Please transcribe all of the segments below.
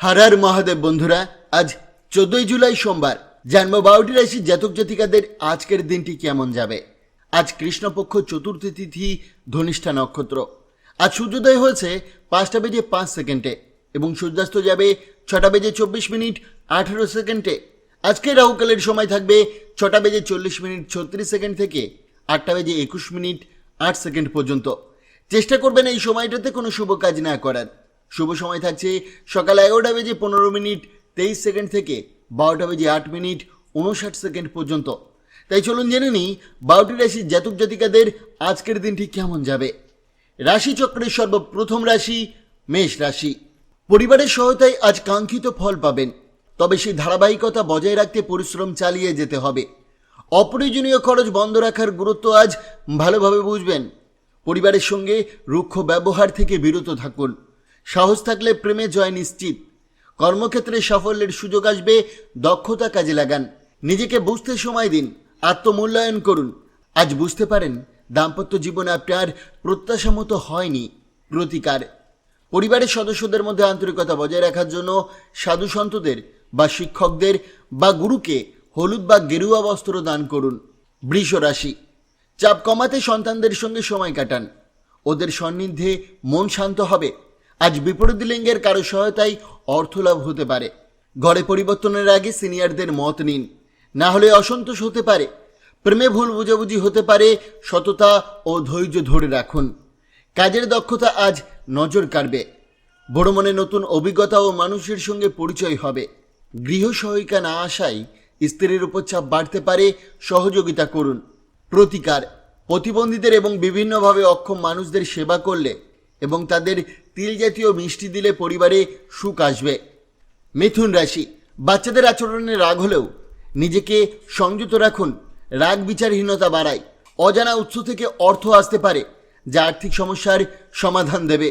হারার মহাদেব বন্ধুরা, আজ চোদ্দই জুলাই সোমবার। জন্ম বারোটি রাশি জাতক জাতিকাদের আজকের দিনটি কেমন যাবে? আজ কৃষ্ণপক্ষ চতুর্থ তিথি, ধনিষ্ঠা নক্ষত্র। আজ সূর্যোদয় হয়েছে পাঁচটা বেজে পাঁচ সেকেন্ডে এবং সূর্যাস্ত যাবে ছটা বেজে চব্বিশ মিনিট, আঠেরো সেকেন্ডে। আজকে রাহুকালের সময় থাকবে ছটা বেজে চল্লিশ মিনিট, ছত্রিশ সেকেন্ড থেকে আটটা বেজে একুশ মিনিট, আট সেকেন্ড পর্যন্ত। চেষ্টা করবেন এই সময়টাতে কোনো শুভ কাজ না করার। শুভ সময় থাকছে। সকাল এগারোটা বেজে পনেরো মিনিট, তেইশ সেকেন্ড থেকে বারোটা বেজে আট মিনিট, উনষাট সেকেন্ড পর্যন্ত। তাই চলুন জেনে নিই, বারোটি রাশির জাতক জাতিকাদের আজকের দিনটি কেমন যাবে। রাশিচক্রের সর্বপ্রথম রাশি মেষ রাশি। পরিবারের সহায়তায় আজ কাঙ্ক্ষিত ফল পাবেন, তবে সেই ধারাবাহিকতা বজায় রাখতে পরিশ্রম চালিয়ে যেতে হবে। অপ্রয়োজনীয় খরচ বন্ধ রাখার গুরুত্ব আজ ভালোভাবে বুঝবেন। পরিবারের সঙ্গে রুক্ষ ব্যবহার থেকে বিরত থাকুন। সাহস থাকলে প্রেমে জয় নিশ্চিত। কর্মক্ষেত্রে সাফল্যের সুযোগ আসবে, দক্ষতা কাজে লাগান। নিজেকে বুঝতে সময় দিন, আত্মমূল্যায়ন করুন। আজ বুঝতে পারেন, দাম্পত্য জীবন আপনার প্রত্যাশা মতো হয়নি প্রতিকার। পরিবারের সদস্যদের মধ্যে আন্তরিকতা বজায় রাখার জন্য সাধু সন্তদের বা শিক্ষকদের বা গুরুকে হলুদ বা গেরুয়া বস্ত্র দান করুন। বৃষ রাশি, চাপ কমাতে সন্তানদের সঙ্গে সময় কাটান। ওদের সান্নিধ্যে মন শান্ত হবে। আজ বিপরীত লিঙ্গের কারও সহায়তায় অর্থলাভ হতে পারে। ঘরে পরিবর্তনের আগে সিনিয়রদের মত নিন। না হলে অসন্তোষ হতে পারে। প্রেমে ভুল বুঝাবুঝি হতে পারে। সততা ও ধৈর্য ধরে রাখুন। কাজের দক্ষতা আজ নজর কাড়বে। মনে নতুন অভিজ্ঞতা ও মানুষের সঙ্গে পরিচয় হবে। গৃহ সহায়িকা না আসায় স্ত্রীর উপর চাপ বাড়তে পারে। সহযোগিতা করুন। প্রতিকার। প্রতিবন্ধীদের এবং বিভিন্নভাবে অক্ষম মানুষদের সেবা করলে এবং তাদের তিল জাতীয় মিষ্টি দিলে পরিবারে সুখ আসবে। মিথুন রাশি, বাচ্চাদের আচরণে রাগ হলেও নিজেকে সংযত রাখুন। রাগ বিচারহীনতা বাড়ায়। অজানা উৎস থেকে অর্থ আসতে পারে, যা আর্থিক সমস্যার সমাধান দেবে।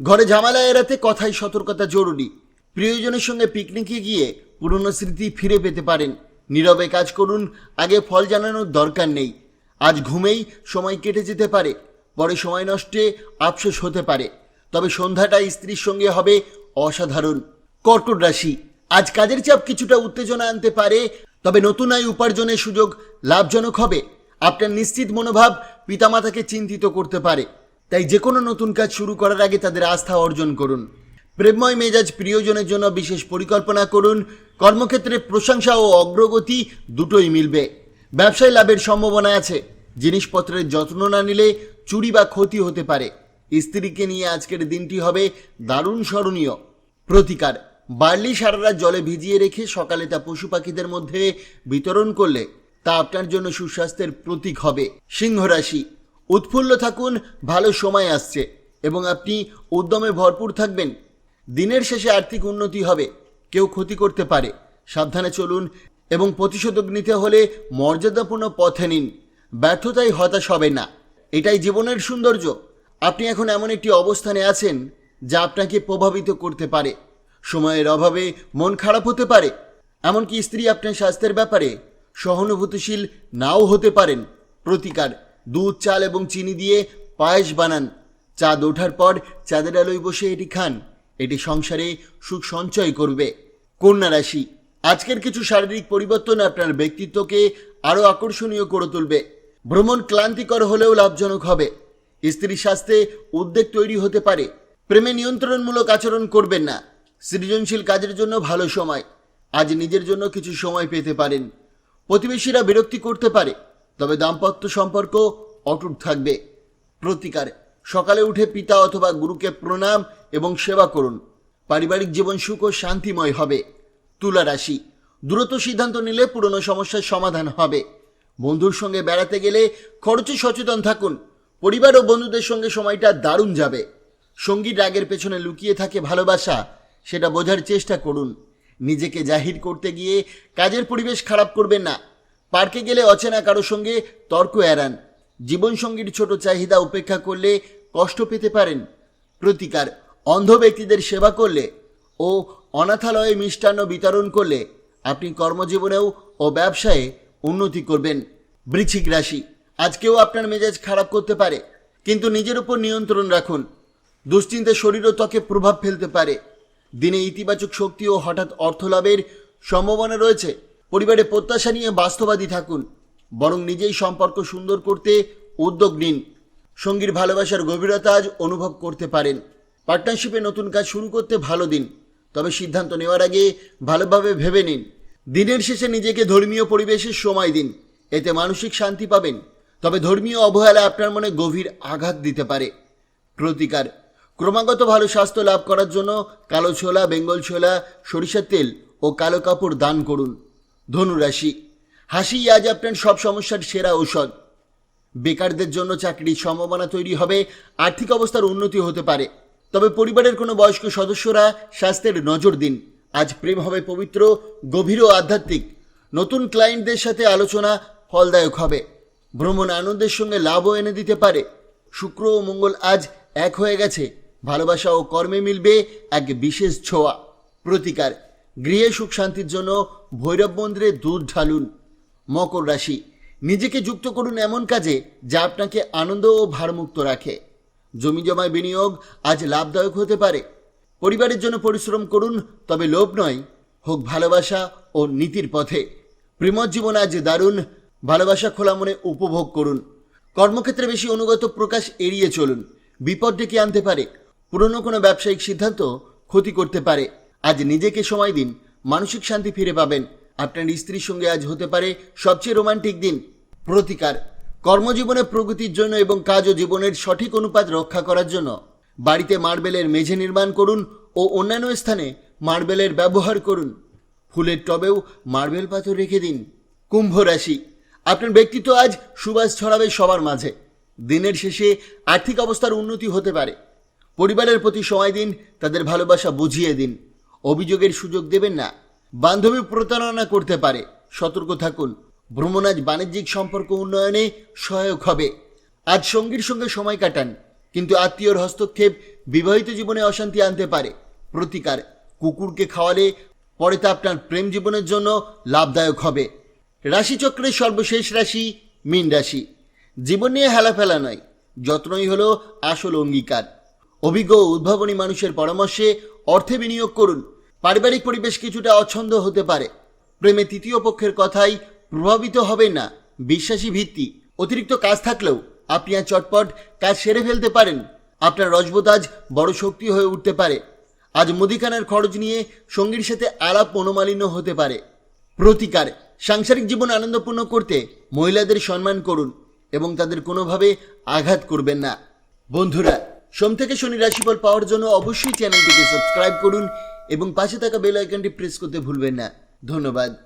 ঘরে ঝামেলা এড়াতে কথায় সতর্কতা জরুরি। প্রিয়জনের সঙ্গে পিকনিকে গিয়ে পুরনো স্মৃতি ফিরে পেতে পারেন। নীরবে কাজ করুন, আগে ফল জানানোর দরকার নেই। আজ ঘুমেই সময় কেটে যেতে পারে, পরে সময় নষ্টে আফসোস হতে পারে। তবে সন্ধ্যাটা স্ত্রীর সঙ্গে হবে অসাধারণ। কর্কট রাশি। আজ কাজের চাপ কিছুটা উত্তেজনা আনতে পারে, তবে নতুন আয় উপার্জনের সুযোগ লাভজনক হবে। আপনার নিশ্চিত মনোভাব পিতামাতাকে চিন্তিত করতে পারে। তাই যে কোনো নতুন কাজ শুরু করার আগে তাদের আস্থা অর্জন করুন। প্রেমময় মেজাজ প্রিয়জনের জন্য বিশেষ পরিকল্পনা করুন। কর্মক্ষেত্রে প্রশংসা ও অগ্রগতি দুটোই মিলবে। ব্যবসায় লাভের সম্ভাবনা আছে। জিনিসপত্রের যত্ন না নিলে চুরি বা ক্ষতি হতে পারে। স্ত্রীকে নিয়ে আজকের দিনটি হবে দারুণ স্মরণীয়। প্রতিকার, বার্লি সারা রাত জলে ভিজিয়ে রেখে সকালে তা পশু পাখিদের মধ্যে বিতরণ করলে তা আপনার জন্য সুস্বাস্থ্যের প্রতীক হবে। সিংহ রাশি, উৎফুল্ল থাকুন, ভালো সময় আসছে এবং আপনি উদ্যমে ভরপুর থাকবেন। দিনের শেষে আর্থিক উন্নতি হবে, কেউ ক্ষতি করতে পারে, সাবধানে চলুন এবং প্রতিশোধক নিতে হলে মর্যাদাপূর্ণ পথে নিন। ব্যর্থতায় হতাশ হবে না, এটাই জীবনের সৌন্দর্য। আপনি এখন এমন একটি অবস্থানে আছেন যা আপনাকে প্রভাবিত করতে পারে। সময়ের অভাবে মন খারাপ হতে পারে, এমনকি স্ত্রী আপনার স্বাস্থ্যের ব্যাপারে সহানুভূতিশীল নাও হতে পারেন। প্রতিকার, দুধ, চাল এবং চিনি দিয়ে পায়েস বানান। চাঁদ ওঠার পর চাঁদের আলোয় বসে এটি খান। এটি সংসারে সুখ সঞ্চয় করবে। কন্যা রাশি, আজকের কিছু শারীরিক পরিবর্তন আপনার ব্যক্তিত্বকে আরও আকর্ষণীয় করে তুলবে। ভ্রমণ ক্লান্তিকর হলেও লাভজনক হবে। স্ত্রী স্বাস্থ্যে উদ্বেগ তৈরি হতে পারে। প্রেমে নিয়ন্ত্রণমূলক আচরণ করবেন না। সৃজনশীল কাজের জন্য ভালো সময়। আজ নিজের জন্য কিছু সময় পেতে পারেন। প্রতিবেশীরা বিরক্তি করতে পারে, তবে দাম্পত্য সম্পর্ক অটুট থাকবে। প্রতিকার, সকালে উঠে পিতা অথবা গুরুকে প্রণাম এবং সেবা করুন। পারিবারিক জীবন সুখ ও শান্তিময় হবে। তুলা রাশি, দ্রুত সিদ্ধান্ত নিলে পুরনো সমস্যার সমাধান হবে। বন্ধুর সঙ্গে বেড়াতে গেলে খরচে সচেতন থাকুন। পরিবার ও বন্ধুদের সঙ্গে সময়টা দারুণ যাবে। সঙ্গীর রাগের পেছনে লুকিয়ে থাকে ভালোবাসা, সেটা বোঝার চেষ্টা করুন। নিজেকে জাহির করতে গিয়ে কাজের পরিবেশ খারাপ করবেন না। পার্কে গেলে অচেনা কারও সঙ্গে তর্ক এড়ান। জীবনসঙ্গীর ছোট চাহিদা উপেক্ষা করলে কষ্ট পেতে পারেন। প্রতিকার, অন্ধ ব্যক্তিদের সেবা করলে ও অনাথালয়ে মিষ্টান্ন বিতরণ করলে আপনি কর্মজীবনেও ও ব্যবসায়ে উন্নতি করবেন। বৃশ্চিক রাশি আজকেও আপনার মেজাজ খারাপ করতে পারে, কিন্তু নিজের উপর নিয়ন্ত্রণ রাখুন। দুশ্চিন্তা শরীর ও ত্বকে প্রভাব ফেলতে পারে। দিনে ইতিবাচক শক্তি ও হঠাৎ অর্থ লাভের সম্ভাবনা রয়েছে। পরিবারে প্রত্যাশা নিয়ে বাস্তবাদী থাকুন, বরং নিজেই সম্পর্ক সুন্দর করতে উদ্যোগ নিন। সঙ্গীর ভালোবাসার গভীরতা আজ অনুভব করতে পারেন। পার্টনারশিপে নতুন কাজ শুরু করতে ভালো দিন, তবে সিদ্ধান্ত নেওয়ার আগে ভালোভাবে ভেবে নিন। দিনের শেষে নিজেকে ধর্মীয় পরিবেশে সময় দিন, এতে মানসিক শান্তি পাবেন। তবে ধর্মীয় অবহেলা আপনার মনে গভীর আঘাত দিতে পারে। প্রতিকার। ক্রমাগত ভালো স্বাস্থ্য লাভ করার জন্য কালো ছোলা, বেঙ্গল ছোলা, সরিষার তেল ও কালো কাপড় দান করুন। ধনুরাশি। হাসি আজ আপনার সব সমস্যার সেরা ঔষধ। বেকারদের জন্য চাকরির সম্ভাবনা তৈরি হবে, আর্থিক অবস্থার উন্নতি হতে পারে। তবে পরিবারের কোনো বয়স্ক সদস্যরা স্বাস্থ্যের নজর দিন। আজ প্রেম হবে পবিত্র, গভীর ও আধ্যাত্মিক। নতুন ক্লায়েন্টদের সাথে আলোচনা ফলদায়ক হবে। ভ্রমণ আনন্দের সঙ্গে লাভও এনে দিতে পারে। শুক্র ও মঙ্গল আজ এক হয়ে গেছে। ভালোবাসা ও কর্মে মিলবে এক বিশেষ ছোঁয়া। প্রতিকার, গৃহে সুখ শান্তির জন্য ভৈরব মন্দিরে দুধ ঢালুন। মকর রাশি, নিজেকে যুক্ত করুন এমন কাজে যা আপনাকে আনন্দ ও ভারমুক্ত রাখে। জমি জমায় বিনিয়োগ আজ লাভদায়ক হতে পারে। পরিবারের জন্য পরিশ্রম করুন, তবে লোভ নয়। হোক ভালোবাসা ও নীতির পথে। প্রেমজ জীবন আজ দারুণ। ভালোবাসা খোলা মনে উপভোগ করুন। কর্মক্ষেত্রে বেশি অনুগত প্রকাশ এড়িয়ে চলুন। বিপদ ডেকে আনতে পারে। পুরনো কোনো ব্যবসায়িক সিদ্ধান্ত ক্ষতি করতে পারে। আজ নিজেকে সময় দিন, মানসিক শান্তি ফিরে পাবেন। আপনার স্ত্রীর সঙ্গে আজ হতে পারে সবচেয়ে রোমান্টিক দিন। প্রতিকার, কর্মজীবনে প্রগতির জন্য এবং কাজ ও জীবনের সঠিক অনুপাত রক্ষা করার জন্য। বাড়িতে মার্বেলের মেঝে নির্মাণ করুন ও অন্যান্য স্থানে মার্বেলের ব্যবহার করুন। ফুলের টবেও মার্বেল পাথর রেখে দিন। কুম্ভ রাশি আপনার ব্যক্তিত্ব আজ সুবাস ছড়াবে সবার মাঝে। দিনের শেষে আর্থিক অবস্থার উন্নতি হতে পারে। পরিবারের প্রতি সময় দিন, তাদের ভালোবাসা বুঝিয়ে দিন। অভিযোগের সুযোগ দেবেন না। বান্ধবী প্রতারণা করতে পারে। সতর্ক থাকুন। ভ্রমণ আজ বাণিজ্যিক সম্পর্ক উন্নয়নে সহায়ক হবে। আজ সঙ্গীর সঙ্গে সময় কাটান। কিন্তু আত্মীয়র হস্তক্ষেপ বিবাহিত জীবনে অশান্তি আনতে পারে। প্রতিকার। কুকুরকে খাওয়ালে পরে তা আপনার প্রেম জীবনের জন্য লাভদায়ক হবে। রাশিচক্রের সর্বশেষ রাশি মীন রাশি। জীবন নিয়ে হেলাফেলা নয়, যত্নই হলো আসল অঙ্গীকার। অভিজ্ঞ উদ্ভাবনী মানুষের পরামর্শে অর্থে বিনিয়োগ করুন। পারিবারিক পরিবেশ কিছুটা অছন্দ হতে পারে। প্রেমে তৃতীয় পক্ষের কথাই প্রভাবিত হবেন না, বিশ্বাসী ভিত্তি। অতিরিক্ত কাজ থাকলেও আপনি আর চটপট কাজ সেরে ফেলতে পারেন। আপনার রজবোধ আজ বড় শক্তি হয়ে উঠতে পারে। আজ মুদিখানার খরচ নিয়ে সঙ্গীর সাথে আলাপ মনোমালিন্য হতে পারে। প্রতিকার সাংসারিক জীবন আনন্দপূর্ণ করতে মহিলাদের সম্মান করুন এবং তাদের কোনোভাবে আঘাত করবেন না। বন্ধুরা, সোম থেকে শনি রাশিফল পাওয়ার জন্য অবশ্যই চ্যানেলটিকে সাবস্ক্রাইব করুন এবং পাশে থাকা বেল আইকনটি প্রেস করতে ভুলবেন না। ধন্যবাদ।